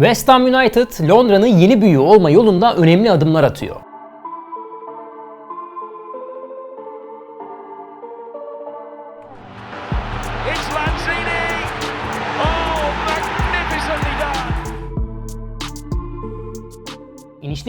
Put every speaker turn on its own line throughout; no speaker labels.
West Ham United, Londra'nın yeni büyüğü olma yolunda önemli adımlar atıyor.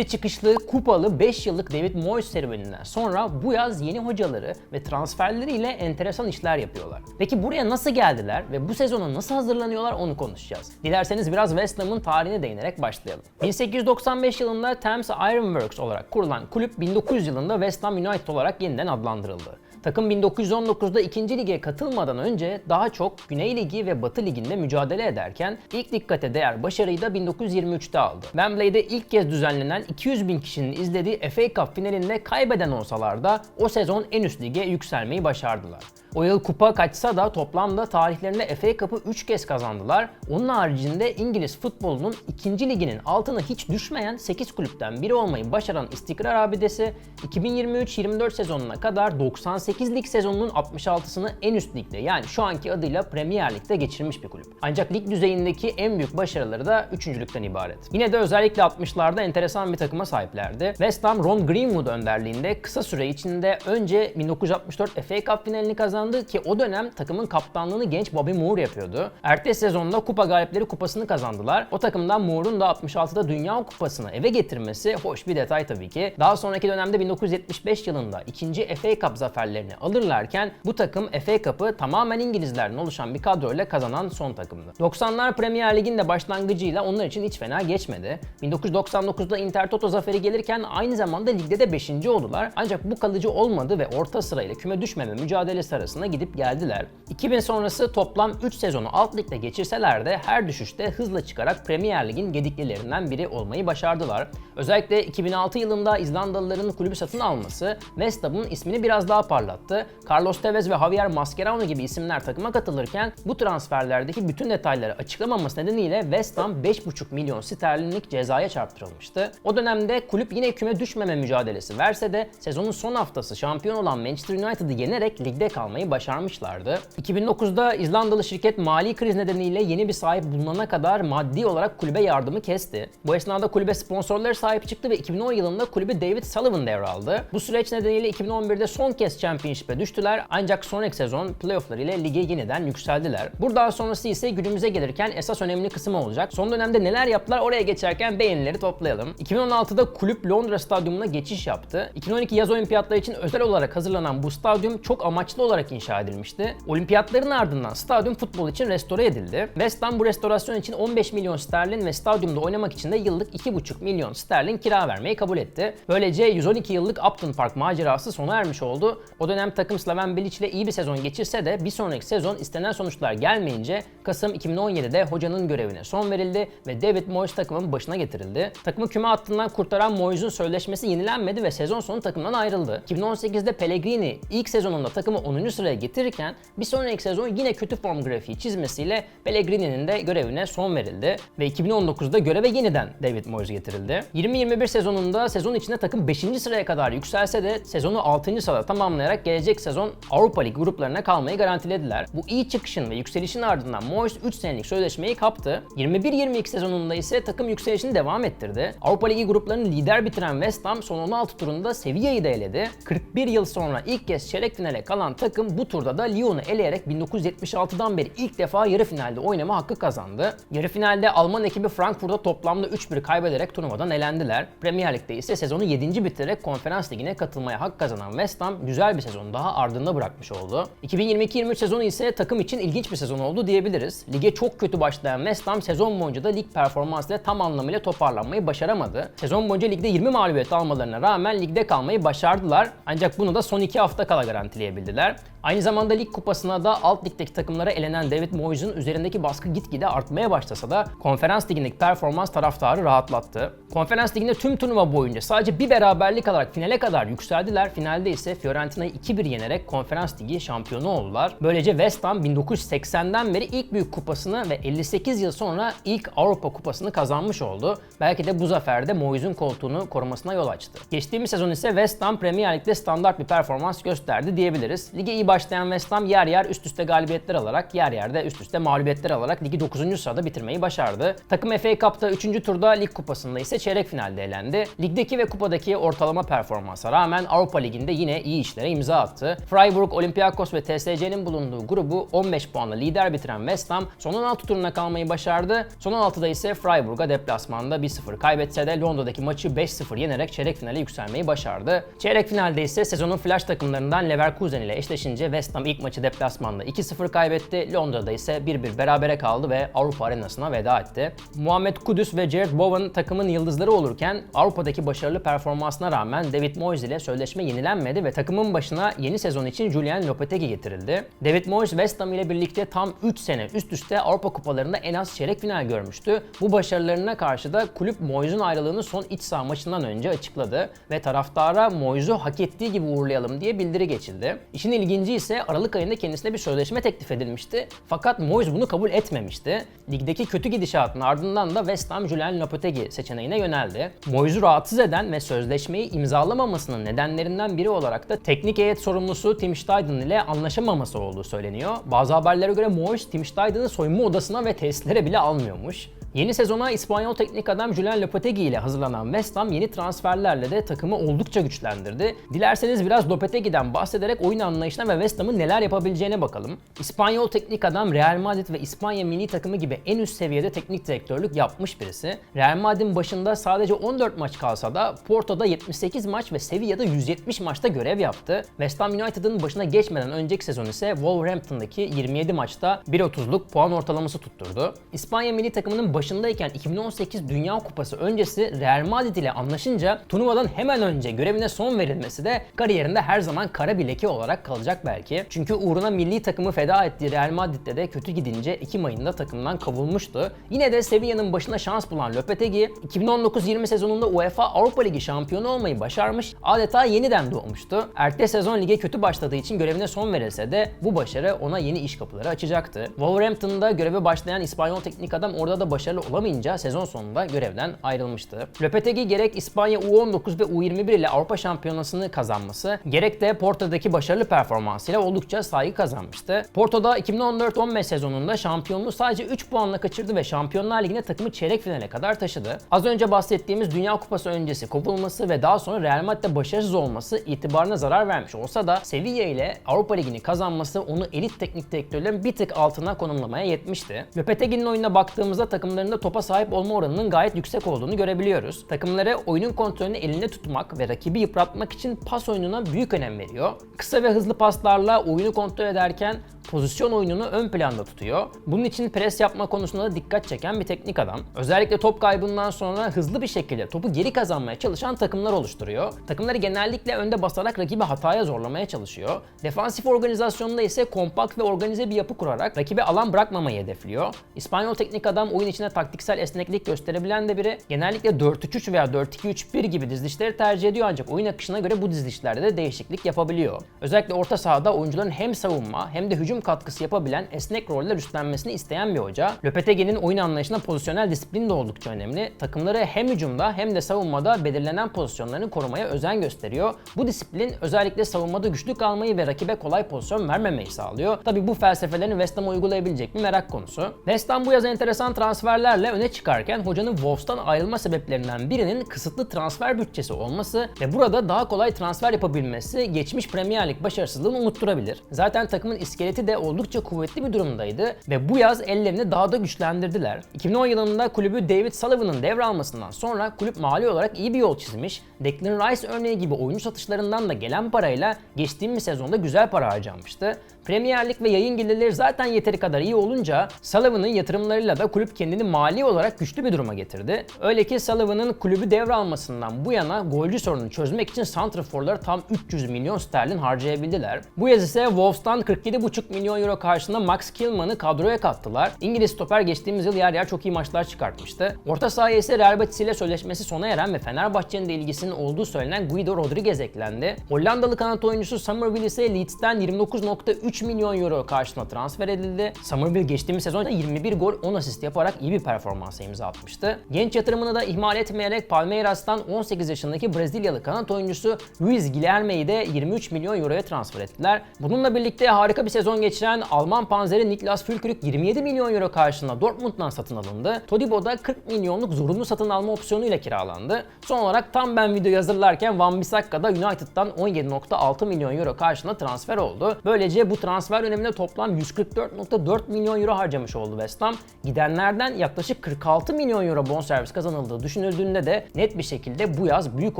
İnişli çıkışlı, kupalı 5 yıllık David Moyes serüveninden sonra bu yaz yeni hocaları ve transferleriyle enteresan işler yapıyorlar. Peki buraya nasıl geldiler ve bu sezona nasıl hazırlanıyorlar onu konuşacağız. Dilerseniz biraz West Ham'ın tarihine değinerek başlayalım. 1895 yılında Thames Iron Works olarak kurulan kulüp 1900 yılında West Ham United olarak yeniden adlandırıldı. Takım 1919'da 2. lige katılmadan önce daha çok Güney Ligi ve Batı Ligi'nde mücadele ederken ilk dikkate değer başarıyı da 1923'te aldı. Wembley'de ilk kez düzenlenen 200 bin kişinin izlediği FA Cup finalinde kaybeden olsalar da o sezon en üst lige yükselmeyi başardılar. O yıl kupa kaçsa da toplamda tarihlerinde FA Cup'ı 3 kez kazandılar. Onun haricinde İngiliz futbolunun 2. liginin altına hiç düşmeyen 8 kulüpten biri olmayı başaran istikrar abidesi 2023-24 sezonuna kadar 98 lig sezonunun 66'sını en üst ligde yani şu anki adıyla Premier Lig'de geçirmiş bir kulüp. Ancak lig düzeyindeki en büyük başarıları da üçüncülükten ibaret. Yine de özellikle 60'larda enteresan bir takıma sahiplerdi. West Ham Ron Greenwood önderliğinde kısa süre içinde önce 1964 FA Cup finalini kazandı ki o dönem takımın kaptanlığını genç Bobby Moore yapıyordu. Ertesi sezonda Kupa Galipleri Kupası'nı kazandılar. O takımdan Moore'un da 66'da Dünya Kupası'nı eve getirmesi hoş bir detay tabii ki. Daha sonraki dönemde 1975 yılında ikinci FA Cup zaferlerini alırlarken bu takım FA Cup'ı tamamen İngilizlerden oluşan bir kadroyla kazanan son takımdı. 90'lar Premier Lig'in de başlangıcıyla onlar için hiç fena geçmedi. 1999'da Intertoto zaferi gelirken aynı zamanda ligde de 5. oldular. Ancak bu kalıcı olmadı ve orta sırayla küme düşmeme mücadelesi arasında gidip geldiler. 2000 sonrası toplam 3 sezonu alt ligde geçirseler de her düşüşte hızla çıkarak Premier Lig'in gediklilerinden biri olmayı başardılar. Özellikle 2006 yılında İzlandalıların kulübü satın alması West Ham'ın ismini biraz daha parlattı. Carlos Tevez ve Javier Mascherano gibi isimler takıma katılırken bu transferlerdeki bütün detayları açıklamaması nedeniyle West Ham 5,5 milyon sterlinlik cezaya çarptırılmıştı. O dönemde kulüp yine küme düşmeme mücadelesi verse de sezonun son haftası şampiyon olan Manchester United'ı yenerek ligde kalmayı başarmışlardı. 2009'da İzlandalı şirket mali kriz nedeniyle yeni bir sahip bulunana kadar maddi olarak kulübe yardımı kesti. Bu esnada kulübe sponsorları sahip çıktı ve 2010 yılında kulübü David Sullivan devraldı. Bu süreç nedeniyle 2011'de son kez Championship'e düştüler ancak sonraki sezon playofflar ile lige yeniden yükseldiler. Buradan sonrası ise günümüze gelirken esas önemli kısım olacak. Son dönemde neler yaptılar oraya geçerken beğenileri toplayalım. 2016'da kulüp Londra stadyumuna geçiş yaptı. 2012 yaz olimpiyatları için özel olarak hazırlanan bu stadyum çok amaçlı olarak inşa edilmişti. Olimpiyatların ardından stadyum futbol için restore edildi. West Ham bu restorasyon için 15 milyon sterlin ve stadyumda oynamak için de yıllık 2,5 milyon sterlin kira vermeyi kabul etti. Böylece 112 yıllık Upton Park macerası sona ermiş oldu. O dönem takım Slaven Bilic ile iyi bir sezon geçirse de bir sonraki sezon istenen sonuçlar gelmeyince Kasım 2017'de hocanın görevine son verildi ve David Moyes takımın başına getirildi. Takımı küme hattından kurtaran Moyes'un sözleşmesi yenilenmedi ve sezon sonu takımdan ayrıldı. 2018'de Pellegrini ilk sezonunda takımı 10. sıraya getirirken bir sonraki sezon yine kötü form grafiği çizmesiyle Pellegrini'nin de görevine son verildi ve 2019'da göreve yeniden David Moyes getirildi. 2021 sezonunda sezon içinde takım 5. sıraya kadar yükselse de sezonu 6. sırada tamamlayarak gelecek sezon Avrupa Ligi gruplarına kalmayı garantilediler. Bu iyi çıkışın ve yükselişin ardından Moyes 3 senelik sözleşmeyi kaptı. 21-22 sezonunda ise takım yükselişini devam ettirdi. Avrupa Ligi gruplarını lider bitiren West Ham son 16 turunda Sevilla'yı da eledi. 41 yıl sonra ilk kez çeyrek finale kalan takım bu turda da Lyon'u eleyerek 1976'dan beri ilk defa yarı finalde oynama hakkı kazandı. Yarı finalde Alman ekibi Frankfurt'a toplamda 3-1 kaybederek turnuvadan elendiler. Premier Lig'de ise sezonu 7. bitirerek konferans ligine katılmaya hak kazanan West Ham güzel bir sezon daha ardında bırakmış oldu. 2022-23 sezonu ise takım için ilginç bir sezon oldu diyebiliriz. Lige çok kötü başlayan West Ham sezon boyunca da lig performansıyla tam anlamıyla toparlanmayı başaramadı. Sezon boyunca ligde 20 mağlubiyet almalarına rağmen ligde kalmayı başardılar. Ancak bunu da son 2 hafta kala garantileyebildiler. Aynı zamanda lig kupasına da alt ligdeki takımlara elenen David Moyes'un üzerindeki baskı gitgide artmaya başlasa da konferans ligindeki performans taraftarı rahatlattı. Konferans liginde tüm turnuva boyunca sadece bir beraberlik alarak finale kadar yükseldiler. Finalde ise Fiorentina'yı 2-1 yenerek konferans ligi şampiyonu oldular. Böylece West Ham 1980'den beri ilk büyük kupasını ve 58 yıl sonra ilk Avrupa kupasını kazanmış oldu. Belki de bu zaferde Moyes'un koltuğunu korumasına yol açtı. Geçtiğimiz sezon ise West Ham Premier Lig'de standart bir performans gösterdi diyebiliriz. Lige iyi başlayan West Ham yer yer üst üste galibiyetler alarak yer yerde üst üste mağlubiyetler alarak ligi 9. sırada bitirmeyi başardı. Takım FA Cup'ta 3. turda lig kupasında ise çeyrek finalde elendi. Ligdeki ve kupadaki ortalama performansa rağmen Avrupa Ligi'nde yine iyi işlere imza attı. Freiburg, Olympiakos ve TSC'nin bulunduğu grubu 15 puanla lider bitiren West Ham son 16 turuna kalmayı başardı. Son 16'da ise Freiburg'a deplasmanda 1-0 kaybetse de Londra'daki maçı 5-0 yenerek çeyrek finale yükselmeyi başardı. Çeyrek finalde ise sezonun flash takımlarından Leverkusen ile eşleşince West Ham ilk maçı deplasmanda 2-0 kaybetti. Londra'da ise 1-1 berabere kaldı ve Avrupa arenasına veda etti. Muhammed Kudüs ve Jared Bowen takımın yıldızları olurken Avrupa'daki başarılı performansına rağmen David Moyes ile sözleşme yenilenmedi ve takımın başına yeni sezon için Julian Lopetegui getirildi. David Moyes West Ham ile birlikte tam 3 sene üst üste Avrupa kupalarında en az çeyrek final görmüştü. Bu başarılarına karşı da kulüp Moyes'un ayrılığını son iç saha maçından önce açıkladı ve taraftara Moyes'u hak ettiği gibi uğurlayalım diye bildiri geçildi. İşin ilginci ise Aralık ayında kendisine bir sözleşme teklif edilmişti. Fakat Moyes bunu kabul etmemişti. Ligdeki kötü gidişatın ardından da West Ham Julian Lopetegui seçeneğine yöneldi. Moyes'u rahatsız eden ve sözleşmeyi imzalamamasının nedenlerinden biri olarak da teknik heyet sorumlusu Tim Stuyden ile anlaşamaması olduğu söyleniyor. Bazı haberlere göre Moyes Tim Stuyden'ı soyunma odasına ve testlere bile almıyormuş. Yeni sezona İspanyol teknik adam Julian Lopetegui ile hazırlanan West Ham yeni transferlerle de takımı oldukça güçlendirdi. Dilerseniz biraz Lopetegui'den bahsederek oyun anlayışına ve West Ham'ın neler yapabileceğine bakalım. İspanyol teknik adam Real Madrid ve İspanya milli takımı gibi en üst seviyede teknik direktörlük yapmış birisi. Real Madrid'in başında sadece 14 maç kalsa da Porto'da 78 maç ve Sevilla'da 170 maçta görev yaptı. West Ham United'ın başına geçmeden önceki sezon ise Wolverhampton'daki 27 maçta 1.30'luk puan ortalaması tutturdu. İspanya milli takımının başındayken 2018 Dünya Kupası öncesi Real Madrid ile anlaşınca turnuvadan hemen önce görevine son verilmesi de kariyerinde her zaman kara bir leke olarak kalacak belki. Çünkü uğruna milli takımı feda ettiği Real Madrid'de de kötü gidince Ekim ayında takımdan kovulmuştu. Yine de Sevilla'nın başına şans bulan Lopetegui 2019-20 sezonunda UEFA Avrupa Ligi şampiyonu olmayı başarmış, adeta yeniden doğmuştu. Ertesi sezon lige kötü başladığı için görevine son verilse de bu başarı ona yeni iş kapıları açacaktı. Wolverhampton'da göreve başlayan İspanyol teknik adam orada da başarılı olamayınca sezon sonunda görevden ayrılmıştı. Lopetegui gerek İspanya U19 ve U21 ile Avrupa Şampiyonası'nı kazanması, gerek de Porto'daki başarılı performansıyla oldukça saygı kazanmıştı. Porto'da 2014-15 sezonunda şampiyonluğu sadece 3 puanla kaçırdı ve Şampiyonlar Ligi'ne takımı çeyrek finale kadar taşıdı. Az önce bahsettiğimiz Dünya Kupası öncesi kovulması ve daha sonra Real Madrid'de başarısız olması itibarına zarar vermiş olsa da Sevilla ile Avrupa Ligi'ni kazanması onu elit teknik direktörlerin bir tık altına konumlamaya yetmişti. Lopetegui'nin oyununa baktığımızda takımlarında topa sahip olma oranının gayet yüksek olduğunu görebiliyoruz. Takımları oyunun kontrolünü elinde tutmak ve rakibi yıpratmak için pas oyununa büyük önem veriyor. Kısa ve hızlı paslarla oyunu kontrol ederken pozisyon oyununu ön planda tutuyor. Bunun için pres yapma konusunda da dikkat çeken bir teknik adam. Özellikle top kaybından sonra hızlı bir şekilde topu geri kazanmaya çalışan takımlar oluşturuyor. Takımları genellikle önde basarak rakibi hataya zorlamaya çalışıyor. Defansif organizasyonunda ise kompakt ve organize bir yapı kurarak rakibe alan bırakmamayı hedefliyor. İspanyol teknik adam oyun içinde taktiksel esneklik gösterebilen de biri. Genellikle 4-3-3 veya 4-2-3-1 gibi dizilişleri tercih ediyor ancak oyun akışına göre bu dizilişlerde de değişiklik yapabiliyor. Özellikle orta sahada oyuncuların hem savunma hem de hücum katkısı yapabilen esnek roller üstlenmesini isteyen bir hoca. Lopetegui'nin oyun anlayışında pozisyonel disiplin de oldukça önemli. Takımları hem hücumda hem de savunmada belirlenen pozisyonlarını korumaya özen gösteriyor. Bu disiplin özellikle savunmada güçlü kalmayı ve rakibe kolay pozisyon vermemeyi sağlıyor. Tabi bu felsefelerini West Ham uygulayabilecek bir merak konusu. West Ham bu yaz enteresan transferlerle öne çıkarken hocanın Wolves'tan ayrılma sebeplerinden birinin kısıtlı transfer bütçesi olması ve burada daha kolay transfer yapabilmesi geçmiş Premier Lig başarısızlığını unutturabilir. Zaten takımın iskeleti de oldukça kuvvetli bir durumdaydı ve bu yaz ellerini daha da güçlendirdiler. 2010 yılında kulübü David Sullivan'ın devralmasından sonra kulüp mali olarak iyi bir yol çizmiş. Declan Rice örneği gibi oyuncu satışlarından da gelen parayla geçtiğimiz sezonda güzel para harcanmıştı. Premier Lig ve yayın gelirleri zaten yeteri kadar iyi olunca Sullivan'ın yatırımlarıyla da kulüp kendini mali olarak güçlü bir duruma getirdi. Öyle ki Sullivan'ın kulübü devralmasından bu yana golcü sorununu çözmek için santraforlara tam 300 milyon sterlin harcayabildiler. Bu yaz ise Wolves'tan 47,5 milyon euro karşılığında Max Kilman'ı kadroya kattılar. İngiliz stoper geçtiğimiz yıl yer yer çok iyi maçlar çıkartmıştı. Orta sahaya ise Real Betis ile sözleşmesi sona eren ve Fenerbahçe'nin de ilgisinin olduğu söylenen Guido Rodriguez eklendi. Hollandalı kanat oyuncusu Somerville ise Leeds'ten 29.3 milyon euro karşılığında transfer edildi. Somerville geçtiğimiz sezonda 21 gol 10 asist yaparak iyi iyi bir performansa imza atmıştı. Genç yatırımını da ihmal etmeyerek Palmeiras'tan 18 yaşındaki Brezilyalı kanat oyuncusu Luis Guilherme'yi de 23 milyon euroya transfer ettiler. Bununla birlikte harika bir sezon geçiren Alman panzeri Niklas Füllkrug 27 milyon euro karşılığında Dortmund'dan satın alındı. Todibo da 40 milyonluk zorunlu satın alma opsiyonuyla kiralandı. Son olarak tam ben videoyu hazırlarken Van Bissaka da United'dan 17.6 milyon euro karşılığında transfer oldu. Böylece bu transfer döneminde toplam 144.4 milyon euro harcamış oldu West Ham. Gidenlerden yaklaşık 46 milyon euro bonservis kazanıldığı düşünüldüğünde de net bir şekilde bu yaz büyük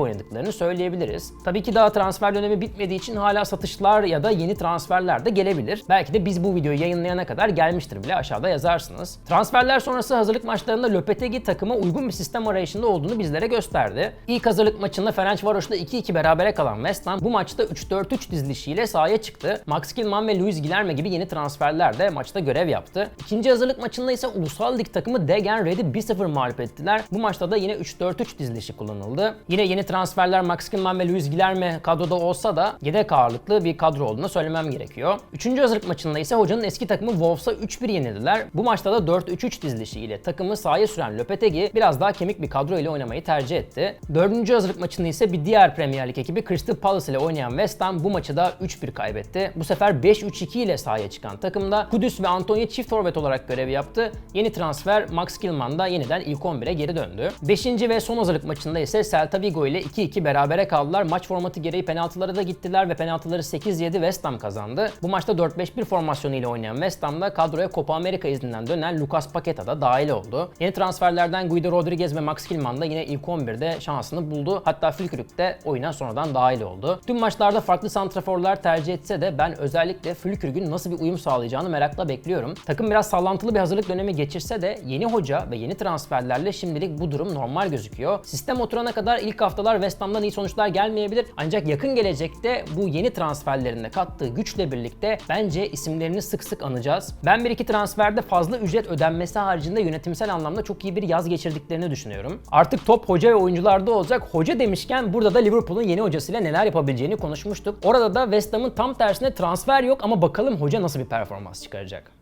oynadıklarını söyleyebiliriz. Tabii ki daha transfer dönemi bitmediği için hala satışlar ya da yeni transferler de gelebilir. Belki de biz bu videoyu yayınlayana kadar gelmiştir bile aşağıda yazarsınız. Transferler sonrası hazırlık maçlarında Lopetegi takıma uygun bir sistem arayışında olduğunu bizlere gösterdi. İlk hazırlık maçında Ferencvaros'la 2-2 berabere kalan West Ham bu maçta 3-4-3 dizilişiyle sahaya çıktı. Max Kilman ve Luis Guilherme gibi yeni transferler de maçta görev yaptı. İkinci hazırlık maçında ise Ulusal Lig takımı Degen Red'i 1-0 mağlup ettiler. Bu maçta da yine 3-4-3 dizilişi kullanıldı. Yine yeni transferler Max Kilman ve Luis Guilherme kadroda olsa da yedek ağırlıklı bir kadro olduğunu söylemem gerekiyor. Üçüncü hazırlık maçında ise hocanın eski takımı Wolves'a 3-1 yenildiler. Bu maçta da 4-3-3 dizilişi ile takımı sahaya süren Lopetegi biraz daha kemik bir kadro ile oynamayı tercih etti. Dördüncü hazırlık maçında ise bir diğer Premier Lig ekibi Crystal Palace ile oynayan West Ham bu maçı da 3-1 kaybetti. Bu sefer 5-3-2 ile sahaya çıkan takımda Kudüs ve Antonio çift forvet olarak görev yaptı. Yeni transfer Max Kilman da yeniden ilk 11'e geri döndü. Beşinci ve son hazırlık maçında ise Celta Vigo ile 2-2 berabere kaldılar. Maç formatı gereği penaltılara da gittiler ve penaltıları 8-7 West Ham kazandı. Bu maçta 4-5-1 formasyonu ile oynayan West Ham'da kadroya Copa America izninden dönen Lucas Paqueta da dahil oldu. Yeni transferlerden Guido Rodriguez ve Max Kilman da yine ilk 11'de şansını buldu. Hatta Fülkrük de oyuna sonradan dahil oldu. Tüm maçlarda farklı santraforlar tercih etse de ben özellikle Fülkrük'ün nasıl bir uyum sağlayacağını merakla bekliyorum. Takım biraz sallantılı bir hazırlık dönemi geçirse de yeni hoca ve yeni transferlerle şimdilik bu durum normal gözüküyor. Sistem oturana kadar ilk haftalar West Ham'dan iyi sonuçlar gelmeyebilir. Ancak yakın gelecekte bu yeni transferlerinde kattığı güçle birlikte bence isimlerini sık sık anacağız. Ben bir iki transferde fazla ücret ödenmesi haricinde yönetimsel anlamda çok iyi bir yaz geçirdiklerini düşünüyorum. Artık top hoca ve oyuncularda olacak. Hoca demişken burada da Liverpool'un yeni hocasıyla neler yapabileceğini konuşmuştuk. Orada da West Ham'ın tam tersine transfer yok ama bakalım hoca nasıl bir performans çıkaracak.